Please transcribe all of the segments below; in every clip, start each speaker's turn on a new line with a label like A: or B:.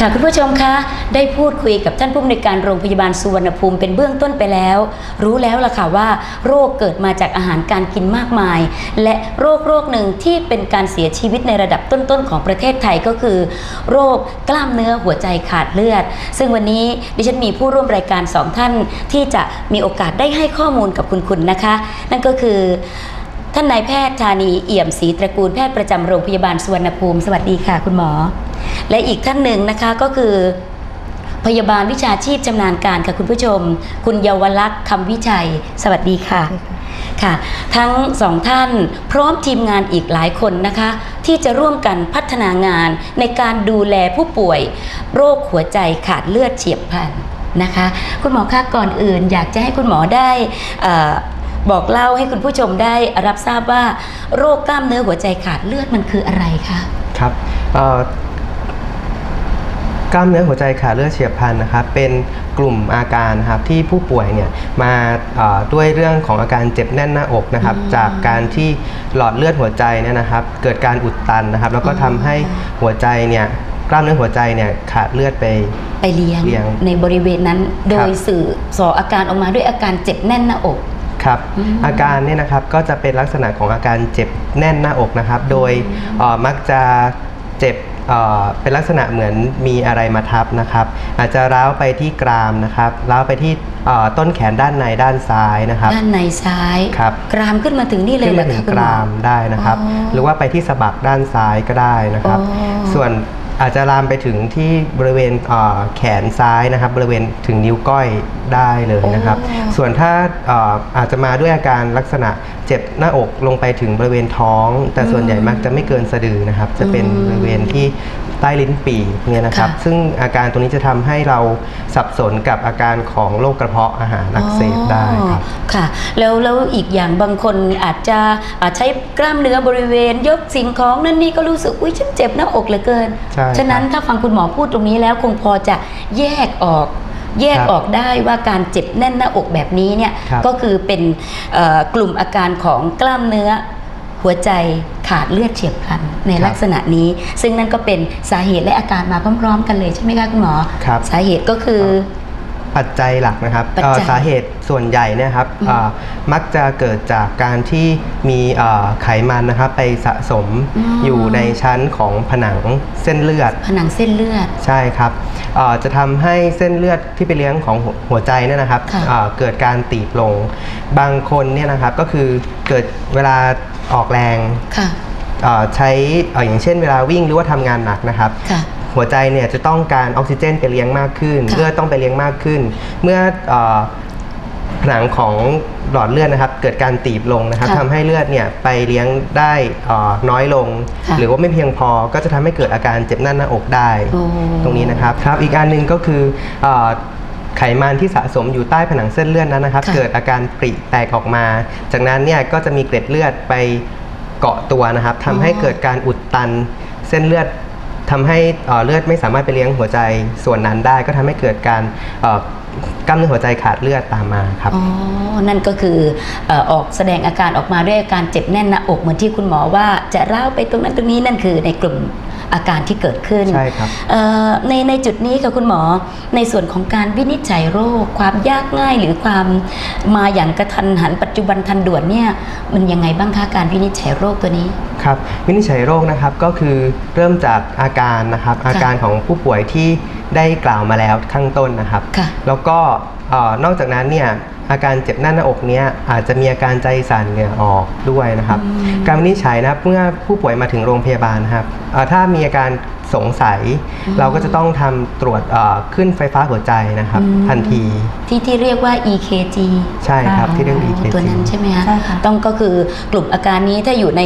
A: ค่ะคุณผู้ชมคะได้พูดคุยกับท่านผู้อำนวยการโรงพยาบาลสุวรรณภูมิเป็นเบื้องต้นไปแล้ว รู้แล้วล่ะค่ะว่า โรคเกิดมาจากอาหารการกินมากมาย และโรคโรคหนึ่งที่เป็นการเสียชีวิตในระดับต้นๆของประเทศไทยก็คือ โรคกล้ามเนื้อหัวใจขาดเลือด ซึ่งวันนี้ดิฉันมีผู้ร่วมรายการสองท่าน ที่จะมีโอกาสได้ให้ข้อมูลกับคุณคุณนะคะ นั่นก็คือท่านนายแพทย์ธานีเอี่ยมศรีตระกูลแพทย์ประจำโรงพยาบาลสุวรรณภูมิ สวัสดีค่ะ คุณหมอ และอีกท่านหนึ่งนะคะก็คือพยาบาลวิชาชีพชำนาญการค่ะคุณผู้ชม คุณเยาวลักษณ์คำวิชัย สวัสดีค่ะค่ะ ทั้งสองท่านพร้อมทีมงานอีกหลายคนนะคะ ที่จะร่วมกันพัฒนางานในการดูแลผู้ป่วย โรคหัวใจขาดเลือดเฉียบพลันนะคะ คุณหมอคะก่อนอื่น อยากจะให้คุณหมอได้เอ่อบอกเล่าให้คุณผู้ชมได้รับทราบว่า โรคกล้ามเนื้อหัวใจขาดเลือดมันคืออะไรคะ
B: ครับเอ่อ กล้ามเนื้อหัวใจขาดเลือดเฉียบพลันนะครับเป็นกลุ่มอาการนะครับที่ผู้ป่วยเนี่ยมาเอ่อด้วยเรื่องของอาการเจ็บแน่นหน้าอกนะครับ
A: อืม
B: จากการที่หลอดเลือดหัวใจเนี่ยนะครับเกิดการอุดตันนะครับ แล้วก็
A: อ๋อ
B: ทำให้หัวใจเนี่ยกล้ามเนื้อหัวใจเนี่ยขาดเลือดไป
A: ไปเลี้ยง
B: เลี้ยง
A: ในบริเวณนั้นโดย
B: ครับ
A: สื่อสออาการออกมาด้วยอาการเจ็บแน่นหน้าอก
B: ครับ
A: อืม
B: อาการเนี่ยนะครับก็จะเป็นลักษณะของอาการเจ็บแน่นหน้าอกนะครับ โดยเอ่อมักจะเจ็บ เอ่อเป็นลักษณะเหมือนมีอะไรมาทับนะครับ อาจจะร้าวไปที่กรามนะครับร้าวไปที่เอ่อต้นแขนด้านในด้านซ้ายนะครับ
A: ด้านในซ้าย
B: ครับ
A: กรามขึ้นมาถึงนี่เลย
B: ขึ้น
A: เหร
B: มา
A: อ
B: ถึ
A: คะ
B: ง
A: คุณ
B: ก
A: หมอ
B: รามได้นะครับ
A: อ๋อ
B: หรือว่าไปที่สะบักด้านซ้ายก็ได้นะครับ
A: อ๋อ
B: ส่วน อาจจะลามไปถึงที่บริเวณเอ่อแขนซ้ายนะครับ บริเวณถึงนิ้วก้อยได้เลยนะครับ
A: โอ้
B: ส่วนถ้าเอ่ออาจจะมาด้วยอาการลักษณะเจ็บหน้าอกลงไปถึงบริเวณท้อง แต่ส่วนใหญ่มักจะไม่เกินสะดือนะครับ จะเป็นบริเวณที่ ใต้ลิ้นปี่เนี่ยนะครับ
A: ค่ะ
B: ซึ่งอาการตรงนี้จะทำให้เราสับสนกับอาการของโรคกระเพาะอาหารอักเสบได้ครับ
A: อ๋อค่ะแล้วแล้วอีกอย่างบางคนอาจจะอาจใช้กล้ามเนื้อบริเวณ ยกสิ่งของนั่นนี่ก็รู้สึกอุ้ยฉันเจ็บหน้าอกเหลือเกิน
B: ใช่
A: ฉะนั้น
B: ครับ
A: ถ้าฟังคุณหมอพูดตรงนี้แล้วคงพอจะแยกออก แยก
B: ครับ
A: ออกได้ว่าการเจ็บแน่นหน้าอกแบบนี้เนี่ย
B: ครับ
A: ก็คือเป็นเอ่อกลุ่มอาการของกล้ามเนื้อหัวใจ ขาดเลือดเฉียบพลันใน
B: ครับ
A: ลักษณะนี้ ซึ่งนั่นก็เป็นสาเหตุและอาการมาพร้อม ๆ กันเลยใช่ไหมคะคุณหมอ
B: ครับ
A: สาเหตุก็คือ
B: ปัจจัยหลักนะครับ
A: ปัจจัย
B: เอ่อสาเหตุส่วนใหญ่เนยครับ
A: อืม
B: เอ่อมักจะเกิดจากการที่มีเอ่อไขมันนะครับไปสะสม
A: อืม
B: อยู่ในชั้นของผนังเส้นเลือด
A: ผนังเส้นเลือด
B: ใช่ครับเอ่อจะทำให้เส้นเลือดที่ไปเลี้ยงของหัวหัวใจเนี่ยนะครับ
A: ค่ะ
B: เอ่อเกิดการตีบลง บางคนเนี่ยนะครับก็คือเกิดเวลา ออกแรง
A: ค่ะ
B: เอ่อใช้เอ่ออย่างเช่นเวลาวิ่งหรือว่าทำงานหนักนะครับ
A: ค่ะ
B: หัวใจเนี่ยจะต้องการออกซิเจนไปเลี้ยงมากขึ้น
A: ค่ะ
B: เลือดต้องไปเลี้ยงมากขึ้น เมื่อเอ่อผนังของหลอดเลือดนะครับ เกิดการตีบลงนะครับ
A: ค่ะ
B: ทำให้เลือดเนี่ยไปเลี้ยงได้เอ่อน้อยลง
A: ค่ะ
B: หรือว่าไม่เพียงพอก็จะทำให้เกิดอาการเจ็บแน่นหน้าอกได้
A: โอ้
B: ตรงนี้นะครับครับ อีกอันหนึ่งก็คือเอ่อ ไขมันที่สะสมอยู่ใต้ผนังเส้นเลือดนั้นนะครับ
A: ค่ะ
B: เกิดอาการปริแตกออกมา จากนั้นเนี่ยก็จะมีเกล็ดเลือดไปเกาะตัวนะครับทำให้เกิดการอุดตันเส้นเลือดทำให้เอ่อเลือดไม่สามารถไปเลี้ยงหัวใจส่วนนั้นได้ ก็ทำให้เกิดการเอ่อกล้ามเนื้อหัวใจขาดเลือดตามมาครับ
A: อ๋อ นั่นก็คือเอ่อออกแสดงอาการออกมาด้วยอาการเจ็บแน่นหน้าอกเหมือนที่คุณหมอว่าจะร้าวไปตรงนั้นตรงนี้นั่นคือในกลุ่ม อาการที่เกิดขึ้น
B: ใช่ครับ
A: เอ่อในในจุดนี้ค่ะคุณหมอในส่วนของการวินิจฉัยโรค ความยากง่ายหรือความมาอย่างกระทันหันปัจจุบันทันด่วนเนี่ยมันยังไงบ้างคะการวินิจฉัยโรคตัวนี้
B: ครับวินิจฉัยโรคนะครับก็คือเริ่มจากอาการนะครับอาการของผู้ป่วยที่ได้กล่าวมาแล้วข้างต้นนะครับ
A: ค่ะ
B: แล้วก็เอ่อนอกจากนั้นเนี่ย อาการเจ็บแน่นหน้าอกเนี้ยอาจจะมีอาการใจสั่นเหงื่อออกด้วยนะครับ
A: อืม
B: การวินิจฉัยนะครับเมื่อผู้ป่วยมาถึงโรงพยาบาลนะครับเอ่อถ้ามีอาการสงสัย เราก็จะต้องทำตรวจเอ่อขึ้นไฟฟ้าหัวใจนะครับ
A: อืม
B: ทันที
A: ที่ที่เรียกว่า EKG
B: ใช่ครับที่เรียก
A: อ๋อ
B: EKG
A: ตัวนั้นใช่ไหมคะ
C: ใช่ค่ะ
A: ต้องก็คือกลุ่มอาการนี้ถ้าอยู่ใน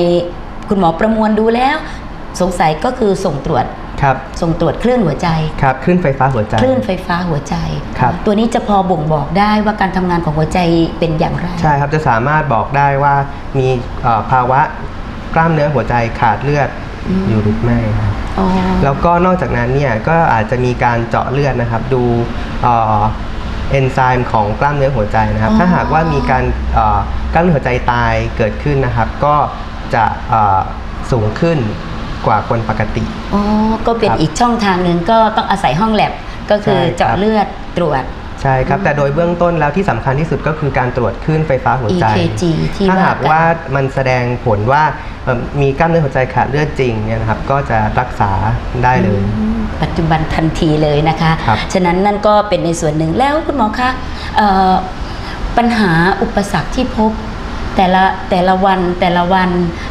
A: คุณหมอประมวลดูแล้ว สงสัยก็คือส่งตรวจ
B: ครับ
A: ส่งตรวจคลื่นหัวใจ
B: ครับขึ้นไฟฟ้าหัวใจ
A: คลื่นไฟฟ้าหัวใจ
B: ครับ
A: ตัวนี้จะพอบ่งบอกได้ว่าการทำงานของหัวใจเป็นอย่างไร
B: ใช่ครับจะสามารถบอกได้ว่ามีเอ่อภาวะกล้ามเนื้อหัวใจขาดเลือด
A: อืม
B: อยู่หรือไม่ครับ
A: อ๋อ
B: แล้วก็นอกจากนั้นเนี่ยก็อาจจะมีการเจาะเลือดนะครับ ดูเอ่อเอนไซม์ของกล้ามเนื้อหัวใจนะครับ
A: อ๋อ
B: ถ้าหากว่ามีการเอ่อกล้ามเนื้อหัวใจตายเกิดขึ้นนะครับ ก็จะเอ่อสูงขึ้น กว่าคนปกติ
A: อ๋อ ก็เป็น
B: ครับ
A: อีกช่องทางหนึ่งก็ต้องอาศัยห้องแลบก็คือ
B: ใช่ครับ
A: เจาะเลือดตรวจ
B: ใช่ครับ แต่โดยเบื้องต้นแล้วที่สำคัญที่สุดก็คือการตรวจคลื่นไฟฟ้าหัวใจ
A: EKG ที่
B: ถ้า
A: ว่า
B: หากว่ามันแสดงผลว่าเอ่อมีกล้ามเนื้อหัวใจขาดเลือดจริงเนี่ยนะครับก็จะรักษาได้เลย
A: อืมปัจจุบันทันทีเลยนะคะ
B: ครับ
A: ฉะนั้นนั่นก็เป็นในส่วนหนึ่งแล้วคุณหมอคะเอ่อปัญหาอุปสรรคที่พบ แต่ละแต่ละวันแต่ละวัน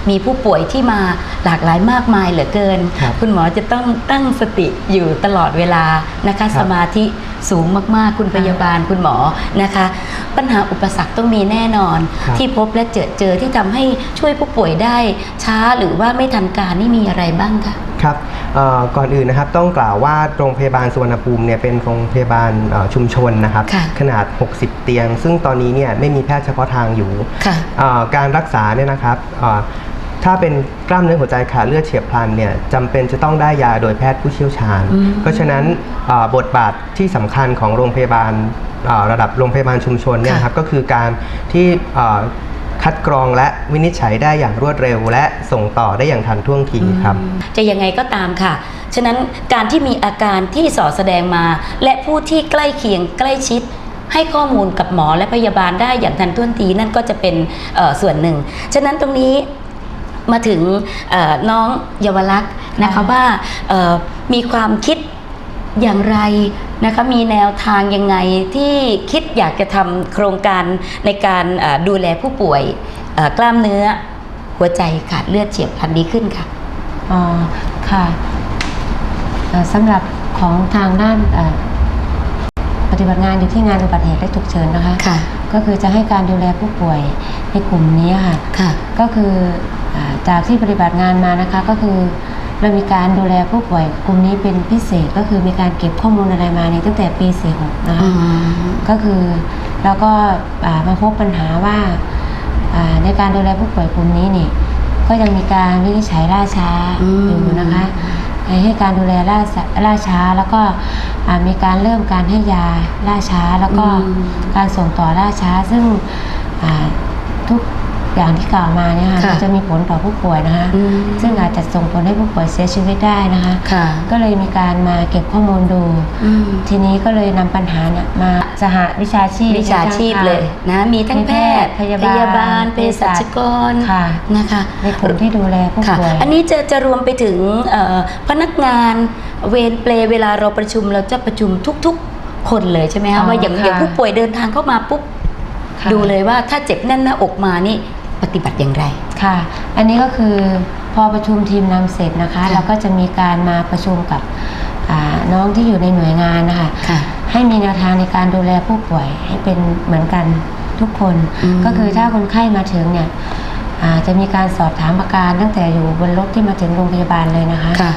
A: มีผู้ป่วยที่มาหลากหลายมากมายเหลือเกิน
B: ครับ
A: คุณหมอจะต้องตั้งสติอยู่ตลอดเวลานะคะ
B: ครับ
A: สมาธิ สูงมากๆ คุณพยาบาลคุณหมอนะคะ ปัญหาอุปสรรคต้องมีแน่นอน
B: ครับ
A: ที่พบและเจอเจอที่ทำให้ช่วยผู้ป่วยได้ช้าหรือว่าไม่ทันการนี่มีอะไรบ้างคะ
B: ครับเอ่อก่อนอื่นนะครับต้องกล่าวว่าโรงพยาบาลสุวรรณภูมิเนี่ยเป็นโรงพยาบาลเอ่อชุมชนนะครับ
A: ค่ะ
B: ขนาด 60 เตียง ซึ่งตอนนี้เนี่ยไม่มีแพทย์เฉพาะทางอยู่
A: ค่ะ
B: เอ่อการรักษาเนี่ยนะครับเอ่อ ถ้าเป็นกล้ามเนื้อหัวใจขาดเลือดเฉียบพลันเนี่ยจำเป็นจะต้องได้ยาโดยแพทย์ผู้เชี่ยวชาญ
A: อืม
B: เพราะฉะนั้นเอ่อบทบาทที่สำคัญของโรงพยาบาลเอ่อระดับโรงพยาบาลชุมชนเนี่ยนะครับก็คือการที่เอ่อคัดกรองและวินิจฉัยได้อย่างรวดเร็ว และส่งต่อได้อย่างทันท่วงทีครับ
A: จะยังไงก็ตามค่ะ ฉะนั้นการที่มีอาการที่สอแสดงมา และผู้ที่ใกล้เคียงใกล้ชิด ให้ข้อมูลกับหมอและพยาบาลได้อย่างทันท่วงทีนั่นก็จะเป็นเอ่อส่วนหนึ่ง ฉะนั้นตรงนี้ มาถึงเอ่อน้องเยาวลักษณ์นะคะ
C: ค่ะ
A: ว่าเอ่อมีความคิดอย่างไรนะคะมีแนวทางยังไงที่คิดอยากจะทำโครงการในการเอ่อดูแลผู้ป่วยเอ่อกล้ามเนื้อหัวใจขาดเลือดเฉียบพลันนี้ขึ้นค่ะ
C: อ๋อค่ะเอ่อสำหรับของทางด้านเอ่อปฏิบัติงานอยู่ที่งานอุบัติเหตุและฉุกเฉินนะคะ
A: ค่ะ
C: ก็คือจะให้การดูแลผู้ป่วยในกลุ่มนี้ค่ะ
A: ค่ะ
C: ก็คืออา จากที่ปฏิบัติงานมานะคะก็คือเรามีการดูแลผู้ป่วยกลุ่มนี้เป็นพิเศษก็คือมีการเก็บข้อมูลอะไรมาในตั้งแต่ปี46นะคะก็คือเราก็อ่ามาพบปัญหาว่าอ่าในการดูแลผู้ป่วยกลุ่มนี้นี่ก็ยังมีการวินิจฉัยล่าช้า
A: อืม
C: อยู่นะคะให้ให้การดูแลล่าช้าล่าช้าแล้วก็อ่ามีการเริ่มการให้ยาล่าช้า แล้วก็การส่งต่อล่าช้า ซึ่งอ่าทุก อย่างที่กล่าวมาเนี่ยค่ะ
A: ค่ะ
C: มันจะมีผลต่อผู้ป่วยนะคะ
A: อืม
C: ซึ่งอาจจะส่งผลให้ผู้ป่วยเสียชีวิตได้นะคะ
A: ค่ะ
C: ก็เลยมีการมาเก็บข้อมูลดู
A: อืม
C: ทีนี้ก็เลยนำปัญหาเนี่ยมาสหวิชาชีพ
A: วิชาชีพเลยนะ มีทั้งแพทย์
C: พยาบาล
A: เภสัชกร
C: ค่ะ
A: นะคะ
C: ในกลุ่มที่ดูแลผู้
A: ค่ะ
C: ป่วย
A: อันนี้จะจะรวมไปถึงเอ่อพนักงานเวรเปลเวลาเราประชุมเราจะประชุมทุกๆ คนเลยใช่ไหม
C: อ๋
A: คะ
C: อ
A: ว่าอย่าง
C: ค่ะ
A: อย่างผู้ป่วยเดินทางเข้ามาปุ๊บ
C: ค่ะ
A: ดูเลยว่าถ้าเจ็บแน่นหน้าอกมานี่ ปฏิบัติอย่างไร
C: ค่ะ อันนี้ก็คือพอประชุมทีมนำเสร็จนะคะ
A: ค่ะ
C: เราก็จะมีการมาประชุมกับอ่าน้องที่อยู่ในหน่วยงานนะคะ
A: ค่ะ
C: ให้มีแนวทางในการดูแลผู้ป่วยให้เป็นเหมือนกันทุกคน
A: อืม
C: ก็คือถ้าคนไข้มาถึงเนี่ยอ่าจะมีการสอบถามอาการตั้งแต่อยู่บนรถที่มาถึงโรงพยาบาลเลยนะคะ
A: ค่ะ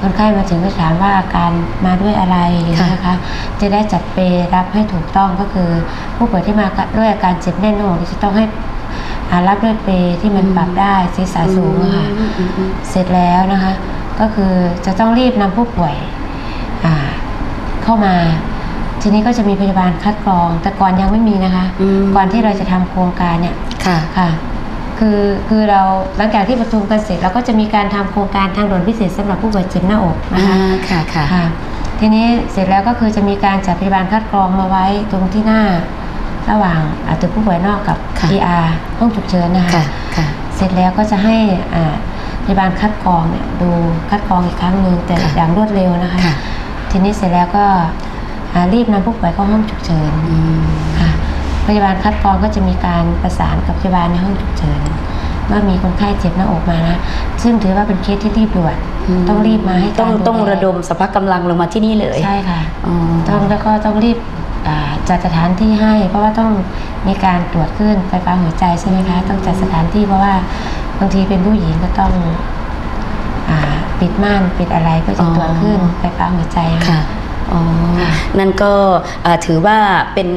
C: คนไข้มาถึงก็ถามว่าอาการมาด้วยอะไรอย่างนี้ยนะคะ จะได้จัดเปรรับให้ถูกต้องก็คือ ผู้ป่วยที่มาด้วยอาการเจ็บแน่นหน้าอกจะต้องให้ อ่ารับด้วยเปรที่มัน
A: อืม
C: ปรับได้ศีรษะสูงอะค่ะ
A: อืมอืมอืม
C: เสร็จแล้วนะคะ ก็คือจะต้องรีบนำผู้ป่วยอ่าเข้ามา ทีนี้ก็จะมีพยาบาลคัดกรอง แต่ก่อนยังไม่มีนะคะ
A: อืม
C: ก่อนที่เราจะทำโครงการเนี่ย
A: ค่ะ
C: ค่ะคือคือเราหลังจากที่ประชุมกันเสร็จเราก็จะมีการทำโครงการทางด่วนพิเศษสำหรับผู้ป่วยเจ็บหน้าอกนะ
A: อ่า
C: คะ
A: ค่ะค่ะ
C: ค่ะทีนี้เสร็จแล้วก็คือจะมีการจัดพยาบาลคัดกรองมาไว้ตรงที่หน้า ระหว่างอ่าตึกผู้ป่วยนอกกับ
A: ค่ะ
C: ER ห้องฉุกเฉินนะคะ
A: ค่ะค่ะ
C: เสร็จแล้วก็จะให้อ่าพยาบาลคัดกรองเนี่ยดูคัดกรองอีกครั้งหนึ่งแต่
A: ค่ะ
C: อย่างรวดเร็วนะคะ
A: ค่ะ
C: ทีนี้เสร็จแล้วก็อ่ารีบนำผู้ป่วยเข้าห้องฉุกเฉิน
A: อืม
C: ค่ะพยาบาลคัดกรองก็จะมีการประสานกับพยาบาลในห้องฉุกเฉินว่ามีคนไข้เจ็บหน้าอกมานะ ซึ่งถือว่าเป็นเคสที่รีบด่วนต้องรีบมาให้
A: ต้อง
C: การ
A: ต้อง
C: แล
A: ระดมสภาพกำลังลงมาที่นี่เลย
C: ใช่ค่ะ
A: อ๋อ
C: ต้องแล้วก็ต้องรีบอ่า จัดสถานที่ให้ เพราะว่าต้องมีการตรวจขึ้นไฟฟ้าหัวใจใช่ไหมคะต้องจัดสถานที่เพราะว่าบางทีเป็นผู้หญิงก็ต้องอาปิดม่านปิดอะไรเพื่อจะตรวจขึ้นไฟฟ้าหัวใจ
A: ค่ะอ๋อ
C: ค่ะ
A: นั่นก็อ่าถือว่าเป็น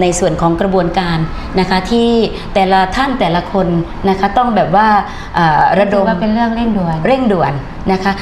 A: ในส่วนของกระบวนการนะคะที่แต่ละท่านแต่ละคนนะคะต้องแบบว่าอ่าระด
C: ถือ
A: ม
C: ว่าเป็นเรื่องเร่งด่วน
A: เร่งด่วนนะคะ